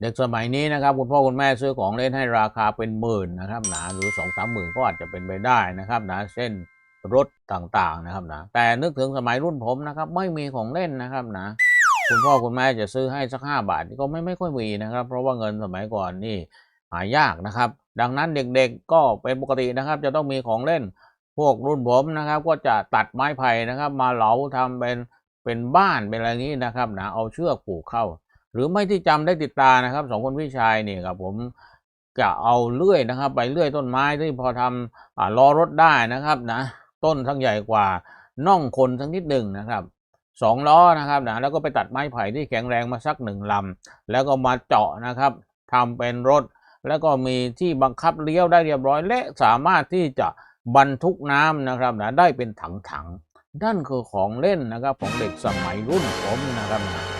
เด็กสมัยนี้นะครับคุณพ่อคุณแม่ซื้อของเล่นให้ราคาเป็นหมื่นนะครับนะหรือสองสามหมื่นก็อาจจะเป็นไปได้นะครับนะเช่นรถต่างๆนะครับนะแต่นึกถึงสมัยรุ่นผมนะครับไม่มีของเล่นนะครับนะคุณพ่อคุณแม่จะซื้อให้สักห้าบาทก็ไม่ไม่ค่อยมีนะครับ เพราะว่าเงินสมัยก่อนนี่หายากนะครับ ดังนั้นเด็กๆก็เป็นปกตินะครับ จะต้องมีของเล่น พวกรุ่นผมนะครับ ก็จะตัดไม้ไผ่นะครับ มาเหลาทำเป็นเป็นบ้านเป็นอะไรนี้นะครับนะเอาเชือกผูกเข้า หรือไม่ที่จำได้ติดตานะครับสองคนพี่ชายนี่ครับผมจะเอาเลื่อยนะครับ ไปเลื่อยต้นไม้ที่พอทำอ่าล้อรถได้นะครับนะต้นทั้งใหญ่กว่าน่องคนทั้งนิดหนึ่งนะครับสองล้อนะครับนะแล้วก็ไปตัดไม้ไผ่ที่แข็งแรงมาสักหนึ่งลำแล้วก็มาเจาะนะครับทำเป็นรถ แล้วก็มีที่บังคับเลี้ยวได้เรียบร้อย และสามารถที่จะบรรทุกน้ำนะครับนะได้เป็นถังๆนั่นคือของเล่นนะครับของเด็กสมัยรุ่นผมนะครับนะ